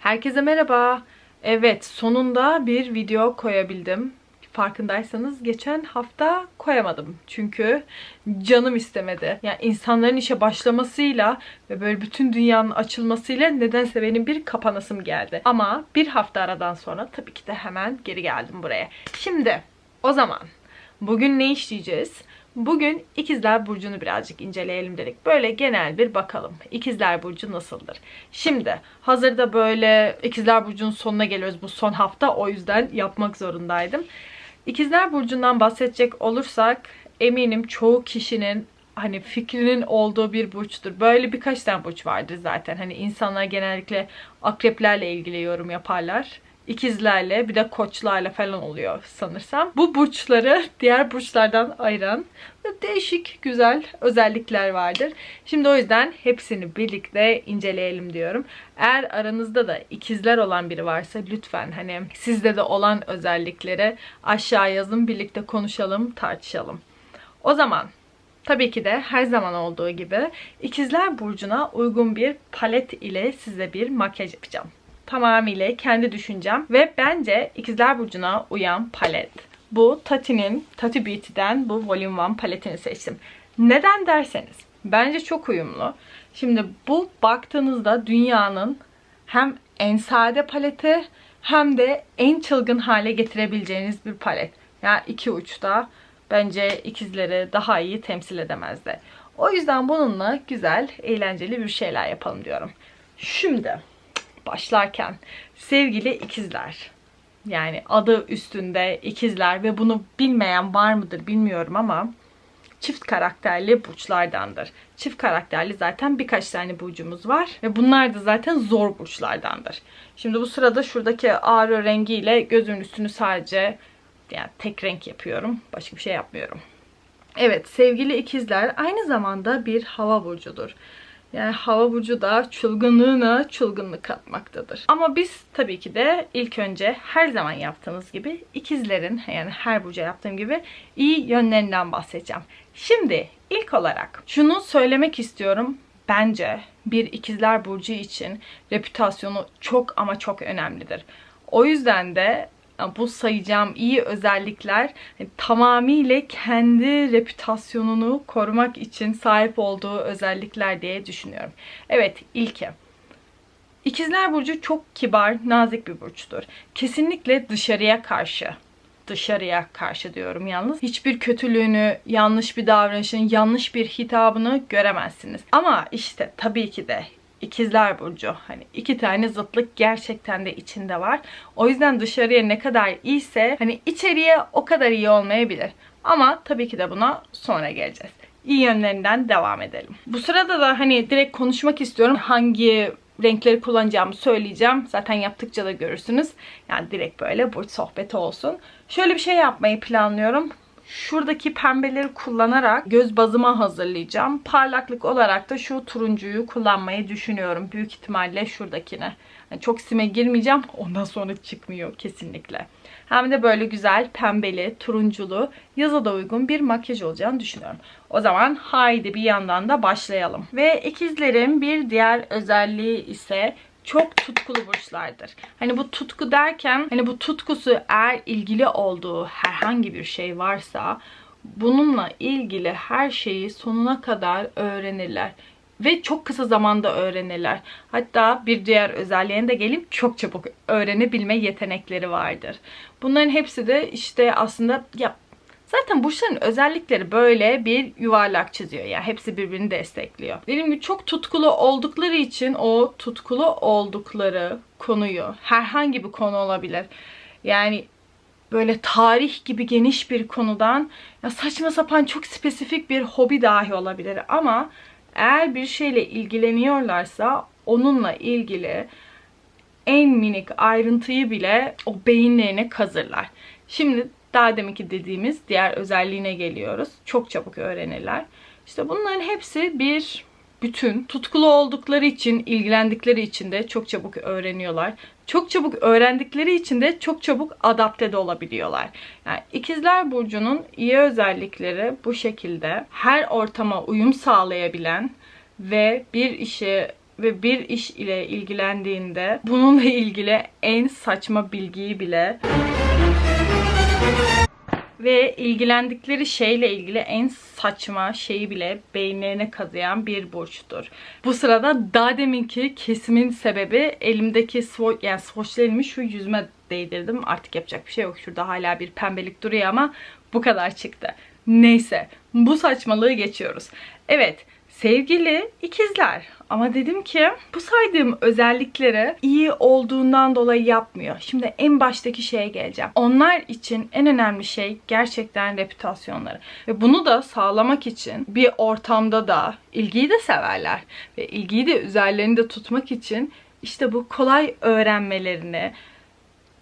Herkese merhaba. Evet, sonunda bir video koyabildim. Farkındaysanız geçen hafta koyamadım. Çünkü canım istemedi. Yani insanların işe başlamasıyla ve böyle bütün dünyanın açılmasıyla nedense benim bir kapanasım geldi. Ama bir hafta aradan sonra tabii ki de hemen geri geldim buraya. Şimdi o zaman bugün ne işleyeceğiz? Bugün İkizler Burcu'nu birazcık inceleyelim dedik. Böyle genel bir bakalım. İkizler Burcu nasıldır? Şimdi hazırda böyle İkizler Burcu'nun sonuna geliyoruz bu son hafta. O yüzden yapmak zorundaydım. İkizler Burcu'ndan bahsedecek olursak eminim çoğu kişinin hani fikrinin olduğu bir burçtur. Böyle birkaç tane burç vardır zaten. Hani insanlar genellikle akreplerle ilgili yorum yaparlar ikizlerle bir de koçlarla falan oluyor sanırsam. Bu burçları diğer burçlardan ayıran değişik güzel özellikler vardır. Şimdi o yüzden hepsini birlikte inceleyelim diyorum. Eğer aranızda da ikizler olan biri varsa lütfen hani sizde de olan özellikleri aşağı yazın birlikte konuşalım tartışalım. O zaman Tabii ki de her zaman olduğu gibi ikizler burcuna uygun bir palet ile size bir makyaj yapacağım tamamıyla kendi düşüncem ve bence İkizler Burcu'na uyan palet. Bu Tati'nin, Tati Beauty'den bu Volume 1 paletini seçtim. Neden derseniz, bence çok uyumlu. Şimdi bu baktığınızda dünyanın hem en sade paleti hem de en çılgın hale getirebileceğiniz bir palet. Yani iki uçta bence ikizleri daha iyi temsil edemezdi. O yüzden bununla güzel, eğlenceli bir şeyler yapalım diyorum. Şimdi başlarken sevgili ikizler yani adı üstünde ikizler ve bunu bilmeyen var mıdır bilmiyorum ama çift karakterli burçlardandır. Çift karakterli zaten birkaç tane burcumuz var ve bunlar da zaten zor burçlardandır. Şimdi bu sırada şuradaki ağrı rengiyle gözümün üstünü sadece yani tek renk yapıyorum. Başka bir şey yapmıyorum. Evet sevgili ikizler aynı zamanda bir hava burcudur. Yani hava burcu da çılgınlığına çılgınlık katmaktadır. Ama biz tabii ki de ilk önce her zaman yaptığımız gibi ikizlerin yani her burca yaptığım gibi iyi yönlerinden bahsedeceğim. Şimdi ilk olarak şunu söylemek istiyorum. Bence bir ikizler burcu için reputasyonu çok ama çok önemlidir. O yüzden de bu sayacağım iyi özellikler hani tamamıyla kendi reputasyonunu korumak için sahip olduğu özellikler diye düşünüyorum. Evet ilki. İkizler Burcu çok kibar, nazik bir burçtur. Kesinlikle dışarıya karşı dışarıya karşı diyorum yalnız. Hiçbir kötülüğünü, yanlış bir davranışın, yanlış bir hitabını göremezsiniz. Ama işte tabii ki de İkizler Burcu. Hani iki tane zıtlık gerçekten de içinde var. O yüzden dışarıya ne kadar iyiyse hani içeriye o kadar iyi olmayabilir. Ama tabii ki de buna sonra geleceğiz. İyi yönlerinden devam edelim. Bu sırada da hani direkt konuşmak istiyorum. Hangi renkleri kullanacağımı söyleyeceğim. Zaten yaptıkça da görürsünüz. Yani direkt böyle burç sohbeti olsun. Şöyle bir şey yapmayı planlıyorum. Şuradaki pembeleri kullanarak göz bazıma hazırlayacağım. Parlaklık olarak da şu turuncuyu kullanmayı düşünüyorum. Büyük ihtimalle şuradakine. Yani çok sime girmeyeceğim. Ondan sonra çıkmıyor kesinlikle. Hem de böyle güzel pembeli, turunculu, yaza da uygun bir makyaj olacağını düşünüyorum. O zaman haydi bir yandan da başlayalım. Ve ikizlerin bir diğer özelliği ise çok tutkulu burçlardır. Hani bu tutku derken hani bu tutkusu eğer ilgili olduğu herhangi bir şey varsa bununla ilgili her şeyi sonuna kadar öğrenirler ve çok kısa zamanda öğrenirler. Hatta bir diğer özelliğine de gelip çok çabuk öğrenebilme yetenekleri vardır. Bunların hepsi de işte aslında ya Zaten burçların özellikleri böyle bir yuvarlak çiziyor. Yani hepsi birbirini destekliyor. Dediğim gibi çok tutkulu oldukları için o tutkulu oldukları konuyu herhangi bir konu olabilir. Yani böyle tarih gibi geniş bir konudan ya saçma sapan çok spesifik bir hobi dahi olabilir ama eğer bir şeyle ilgileniyorlarsa onunla ilgili en minik ayrıntıyı bile o beyinlerine kazırlar. Şimdi daha deminki dediğimiz diğer özelliğine geliyoruz. Çok çabuk öğrenirler. İşte bunların hepsi bir bütün. Tutkulu oldukları için, ilgilendikleri için de çok çabuk öğreniyorlar. Çok çabuk öğrendikleri için de çok çabuk adapte de olabiliyorlar. Yani ikizler burcunun iyi özellikleri bu şekilde. Her ortama uyum sağlayabilen ve bir işi ve bir iş ile ilgilendiğinde bununla ilgili en saçma bilgiyi bile ve ilgilendikleri şeyle ilgili en saçma şeyi bile beyinlerine kazıyan bir burçtur. Bu sırada daha deminki kesimin sebebi elimdeki swatch, yani swatchlarımı şu yüzüme değdirdim. Artık yapacak bir şey yok. Şurada hala bir pembelik duruyor ama bu kadar çıktı. Neyse bu saçmalığı geçiyoruz. Evet sevgili ikizler ama dedim ki bu saydığım özellikleri iyi olduğundan dolayı yapmıyor. Şimdi en baştaki şeye geleceğim. Onlar için en önemli şey gerçekten reputasyonları. Ve bunu da sağlamak için bir ortamda da ilgiyi de severler. Ve ilgiyi de üzerlerinde tutmak için işte bu kolay öğrenmelerini,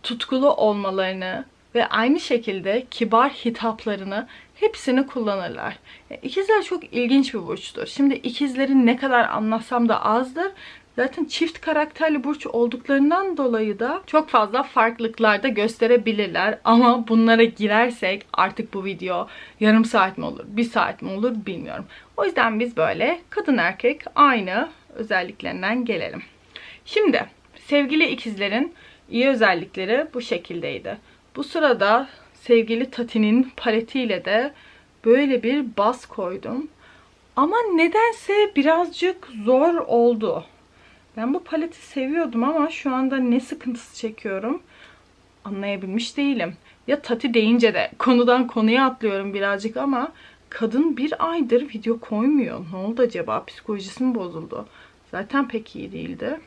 tutkulu olmalarını ve aynı şekilde kibar hitaplarını hepsini kullanırlar. İkizler çok ilginç bir burçtur. Şimdi ikizlerin ne kadar anlatsam da azdır. Zaten çift karakterli burç olduklarından dolayı da çok fazla farklılıklar da gösterebilirler. Ama bunlara girersek artık bu video yarım saat mi olur, bir saat mi olur bilmiyorum. O yüzden biz böyle kadın erkek aynı özelliklerinden gelelim. Şimdi sevgili ikizlerin iyi özellikleri bu şekildeydi. Bu sırada sevgili Tati'nin paletiyle de böyle bir bas koydum. Ama nedense birazcık zor oldu. Ben bu paleti seviyordum ama şu anda ne sıkıntısı çekiyorum anlayabilmiş değilim. Ya Tati deyince de konudan konuya atlıyorum birazcık ama kadın bir aydır video koymuyor. Ne oldu acaba? Psikolojisi mi bozuldu? Zaten pek iyi değildi.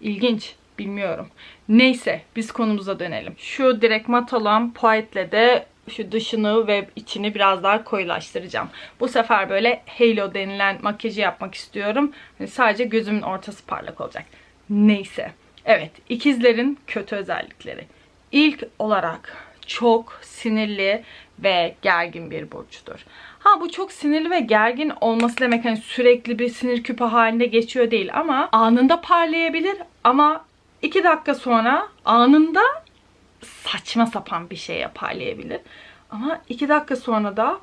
İlginç. Bilmiyorum. Neyse biz konumuza dönelim. Şu direkt mat olan Poet'le de şu dışını ve içini biraz daha koyulaştıracağım. Bu sefer böyle halo denilen makyajı yapmak istiyorum. Yani sadece gözümün ortası parlak olacak. Neyse. Evet ikizlerin kötü özellikleri. İlk olarak çok sinirli ve gergin bir burçtur. Ha bu çok sinirli ve gergin olması demek hani sürekli bir sinir küpü halinde geçiyor değil ama anında parlayabilir ama 2 dakika sonra anında saçma sapan bir şey parlayabilir. Ama 2 dakika sonra da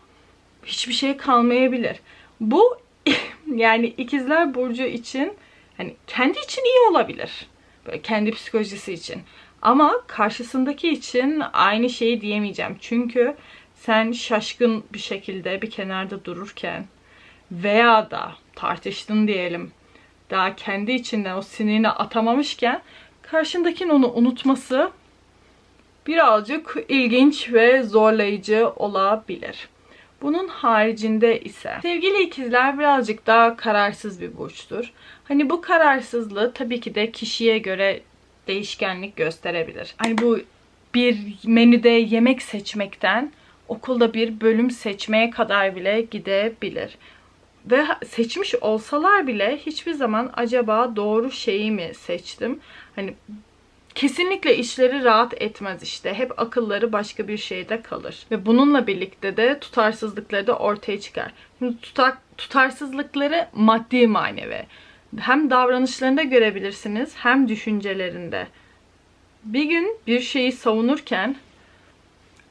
hiçbir şey kalmayabilir. Bu yani ikizler burcu için hani kendi için iyi olabilir. Böyle kendi psikolojisi için. Ama karşısındaki için aynı şeyi diyemeyeceğim. Çünkü sen şaşkın bir şekilde bir kenarda dururken veya da tartıştın diyelim daha kendi içinden o sinirini atamamışken karşındakinin onu unutması birazcık ilginç ve zorlayıcı olabilir. Bunun haricinde ise sevgili ikizler birazcık daha kararsız bir burçtur. Hani bu kararsızlığı tabii ki de kişiye göre değişkenlik gösterebilir. Hani bu bir menüde yemek seçmekten okulda bir bölüm seçmeye kadar bile gidebilir. Ve seçmiş olsalar bile hiçbir zaman acaba doğru şeyi mi seçtim? Hani kesinlikle işleri rahat etmez işte. Hep akılları başka bir şeyde kalır. Ve bununla birlikte de tutarsızlıkları da ortaya çıkar. Şimdi tutar, tutarsızlıkları maddi manevi. Hem davranışlarında görebilirsiniz hem düşüncelerinde. Bir gün bir şeyi savunurken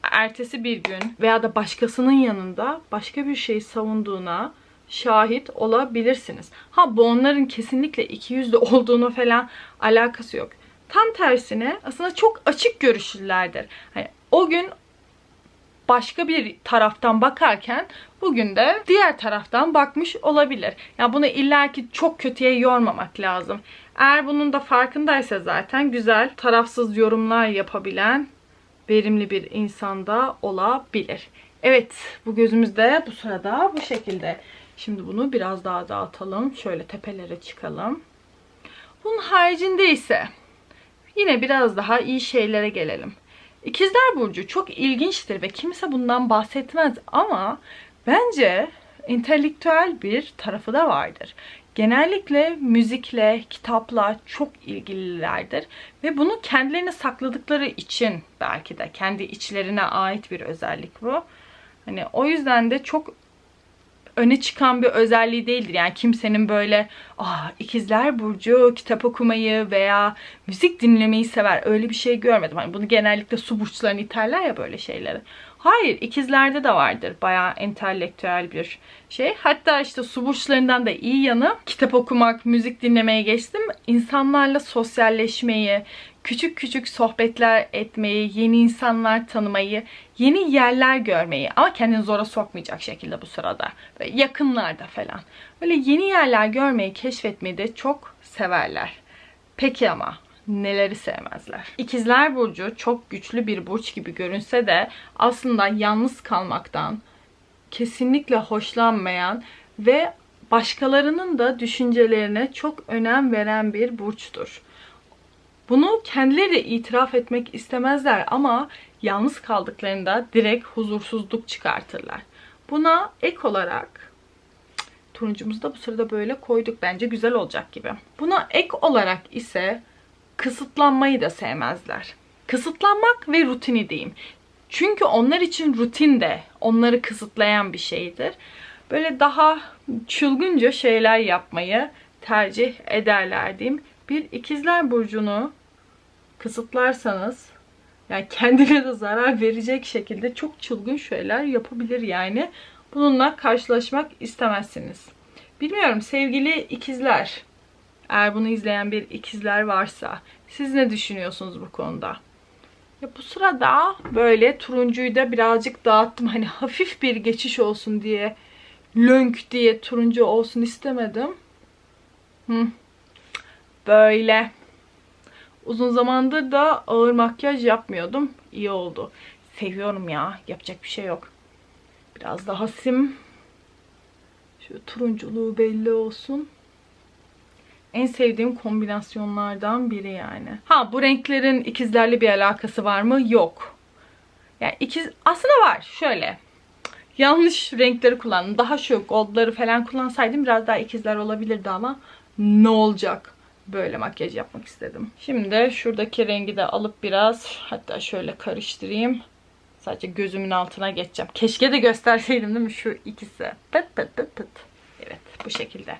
ertesi bir gün veya da başkasının yanında başka bir şeyi savunduğuna şahit olabilirsiniz. Ha bu onların kesinlikle iki yüzlü olduğunu falan alakası yok. Tam tersine aslında çok açık görüşlülerdir. Hani o gün başka bir taraftan bakarken bugün de diğer taraftan bakmış olabilir. Ya yani bunu illaki çok kötüye yormamak lazım. Eğer bunun da farkındaysa zaten güzel, tarafsız yorumlar yapabilen verimli bir insanda olabilir. Evet, bu gözümüzde bu sırada bu şekilde. Şimdi bunu biraz daha dağıtalım. Şöyle tepelere çıkalım. Bunun haricinde ise yine biraz daha iyi şeylere gelelim. İkizler Burcu çok ilginçtir ve kimse bundan bahsetmez ama bence entelektüel bir tarafı da vardır. Genellikle müzikle, kitapla çok ilgililerdir ve bunu kendilerine sakladıkları için belki de kendi içlerine ait bir özellik bu. Hani o yüzden de çok öne çıkan bir özelliği değildir. Yani kimsenin böyle ah ikizler burcu kitap okumayı veya müzik dinlemeyi sever. Öyle bir şey görmedim. Hani bunu genellikle su burçlarını iterler ya böyle şeyleri. Hayır, ikizlerde de vardır. Bayağı entelektüel bir şey. Hatta işte su burçlarından da iyi yanı kitap okumak, müzik dinlemeye geçtim. İnsanlarla sosyalleşmeyi, küçük küçük sohbetler etmeyi, yeni insanlar tanımayı, yeni yerler görmeyi ama kendini zora sokmayacak şekilde bu sırada. Böyle yakınlarda falan. Böyle yeni yerler görmeyi, keşfetmeyi de çok severler. Peki ama neleri sevmezler? İkizler Burcu çok güçlü bir burç gibi görünse de aslında yalnız kalmaktan kesinlikle hoşlanmayan ve başkalarının da düşüncelerine çok önem veren bir burçtur. Bunu kendileri de itiraf etmek istemezler ama yalnız kaldıklarında direkt huzursuzluk çıkartırlar. Buna ek olarak turuncumuzu da bu sırada böyle koyduk. Bence güzel olacak gibi. Buna ek olarak ise kısıtlanmayı da sevmezler. Kısıtlanmak ve rutini diyeyim. Çünkü onlar için rutin de onları kısıtlayan bir şeydir. Böyle daha çılgınca şeyler yapmayı tercih ederler diyeyim. Bir ikizler burcunu kısıtlarsanız yani kendine de zarar verecek şekilde çok çılgın şeyler yapabilir yani. Bununla karşılaşmak istemezsiniz. Bilmiyorum sevgili ikizler. Eğer bunu izleyen bir ikizler varsa siz ne düşünüyorsunuz bu konuda? Ya bu sırada böyle turuncuyu da birazcık dağıttım. Hani hafif bir geçiş olsun diye lönk diye turuncu olsun istemedim. Hı. Böyle. Uzun zamandır da ağır makyaj yapmıyordum. İyi oldu. Seviyorum ya. Yapacak bir şey yok. Biraz daha sim. Şu turunculuğu belli olsun. En sevdiğim kombinasyonlardan biri yani. Ha bu renklerin ikizlerle bir alakası var mı? Yok. Yani ikiz aslında var. Şöyle. Yanlış renkleri kullandım. Daha şu goldları falan kullansaydım biraz daha ikizler olabilirdi ama ne olacak? Böyle makyaj yapmak istedim. Şimdi şuradaki rengi de alıp biraz hatta şöyle karıştırayım. Sadece gözümün altına geçeceğim. Keşke de gösterseydim değil mi şu ikisi. Pıt pıt pıt pıt. Evet bu şekilde.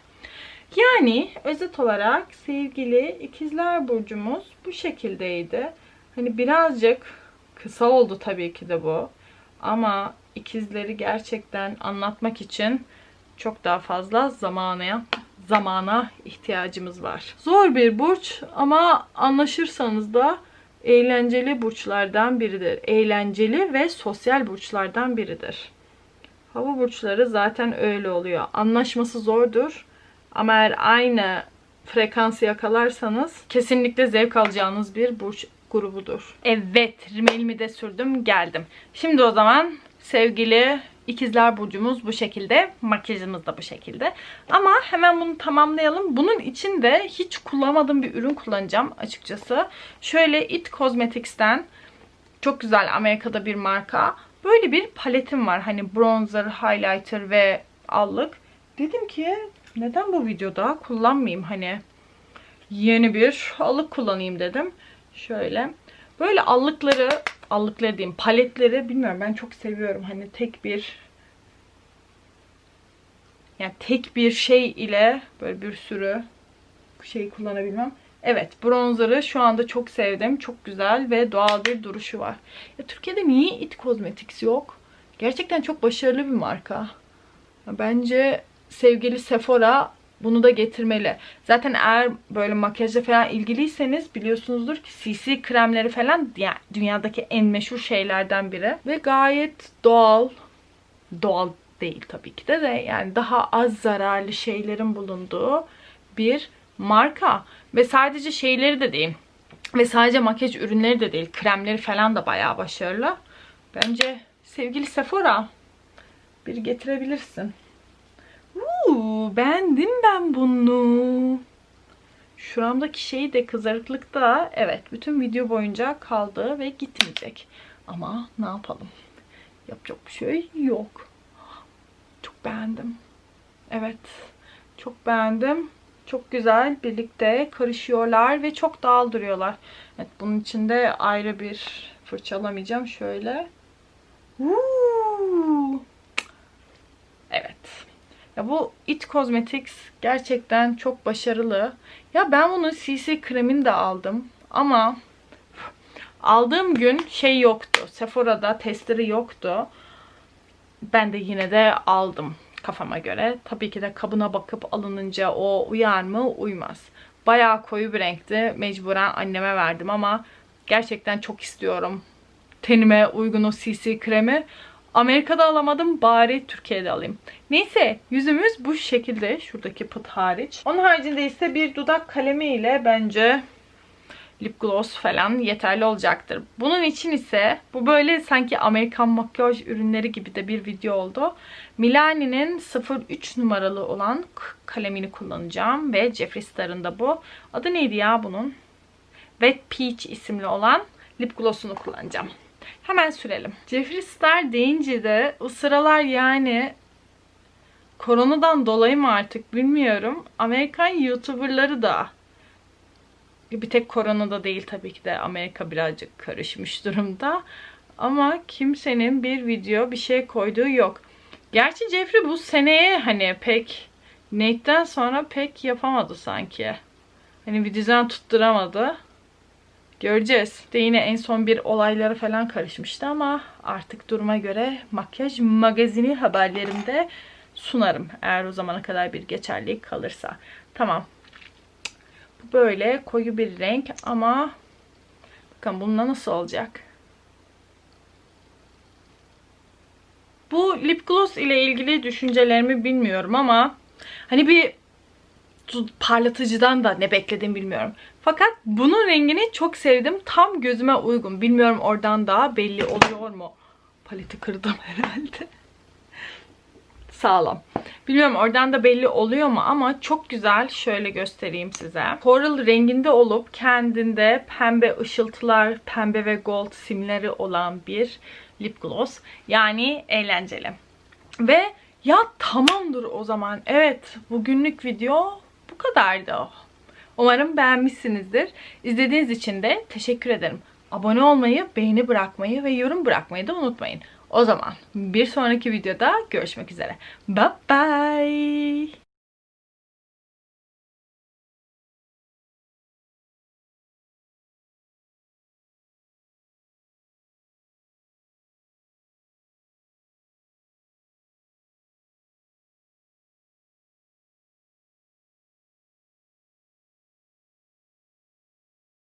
Yani özet olarak sevgili ikizler burcumuz bu şekildeydi. Hani birazcık kısa oldu tabii ki de bu. Ama ikizleri gerçekten anlatmak için çok daha fazla zamana zamana ihtiyacımız var. Zor bir burç ama anlaşırsanız da eğlenceli burçlardan biridir. Eğlenceli ve sosyal burçlardan biridir. Hava burçları zaten öyle oluyor. Anlaşması zordur. Ama eğer aynı frekansı yakalarsanız kesinlikle zevk alacağınız bir burç grubudur. Evet, rimelimi de sürdüm, geldim. Şimdi o zaman sevgili ikizler burcumuz bu şekilde, makyajımız da bu şekilde. Ama hemen bunu tamamlayalım. Bunun için de hiç kullanmadığım bir ürün kullanacağım açıkçası. Şöyle It Cosmetics'ten çok güzel Amerika'da bir marka. Böyle bir paletim var. Hani bronzer, highlighter ve allık. Dedim ki neden bu videoda kullanmayayım hani yeni bir allık kullanayım dedim. Şöyle. Böyle allıkları, allıkları diyeyim paletleri bilmiyorum ben çok seviyorum. Hani tek bir yani tek bir şey ile böyle bir sürü şey kullanabilmem. Evet bronzer'ı şu anda çok sevdim. Çok güzel ve doğal bir duruşu var. Ya Türkiye'de niye It Cosmetics yok? Gerçekten çok başarılı bir marka. Bence sevgili Sephora bunu da getirmeli. Zaten eğer böyle makyajla falan ilgiliyseniz biliyorsunuzdur ki CC kremleri falan yani dünyadaki en meşhur şeylerden biri. Ve gayet doğal, doğal değil tabii ki de de yani daha az zararlı şeylerin bulunduğu bir marka. Ve sadece şeyleri de değil. Ve sadece makyaj ürünleri de değil. Kremleri falan da bayağı başarılı. Bence sevgili Sephora bir getirebilirsin. Uuu beğendim ben bunu. Şuramdaki şey de kızarıklık da evet bütün video boyunca kaldı ve gitmeyecek. Ama ne yapalım? Yapacak bir şey yok. Çok beğendim. Evet. Çok beğendim. Çok güzel. Birlikte karışıyorlar ve çok doğal duruyorlar. Evet bunun içinde ayrı bir fırçalamayacağım. Şöyle. Uuu. Ya bu It Cosmetics gerçekten çok başarılı. Ya ben bunu CC kremini de aldım. Ama Aldığım gün şey yoktu. Sephora'da testleri yoktu. Ben de yine de aldım kafama göre. Tabii ki de kabına bakıp alınınca o uyar mı? Uymaz. Bayağı koyu bir renkti. Mecburen anneme verdim ama gerçekten çok istiyorum. Tenime uygun o CC kremi. Amerika'da alamadım. Bari Türkiye'de alayım. Neyse yüzümüz bu şekilde. Şuradaki pıt hariç. Onun haricinde ise bir dudak kalemi ile bence lip gloss falan yeterli olacaktır. Bunun için ise bu böyle sanki Amerikan makyaj ürünleri gibi de bir video oldu. Milani'nin 03 numaralı olan kalemini kullanacağım ve Jeffree Star'ın da bu. Adı neydi ya bunun? Wet Peach isimli olan lip gloss'unu kullanacağım. Hemen sürelim. Jeffree Star deyince de o sıralar yani koronadan dolayı mı artık bilmiyorum. Amerikan YouTuber'ları da bir tek koronada değil tabii ki de Amerika birazcık karışmış durumda. Ama kimsenin bir video bir şey koyduğu yok. Gerçi Jeffrey bu seneye hani pek Nate'den sonra pek yapamadı sanki. Hani bir düzen tutturamadı. Göreceğiz. De yine en son bir olayları falan karışmıştı ama artık duruma göre makyaj magazini haberlerimde sunarım. Eğer o zamana kadar bir geçerlilik kalırsa. Tamam. Bu böyle koyu bir renk ama bakın bununla nasıl olacak? Bu lip gloss ile ilgili düşüncelerimi bilmiyorum ama hani bir parlatıcıdan da ne beklediğimi bilmiyorum. Fakat bunun rengini çok sevdim. Tam gözüme uygun. Bilmiyorum oradan daha belli oluyor mu? Paleti kırdım herhalde. Sağlam. Bilmiyorum oradan da belli oluyor mu ama çok güzel. Şöyle göstereyim size. Coral renginde olup kendinde pembe ışıltılar, pembe ve gold simleri olan bir lip gloss. Yani eğlenceli. Ve ya tamamdır o zaman. Evet bugünlük video kadardı. Umarım beğenmişsinizdir. İzlediğiniz için de teşekkür ederim. Abone olmayı, beğeni bırakmayı ve yorum bırakmayı da unutmayın. O zaman bir sonraki videoda görüşmek üzere. Bye bye.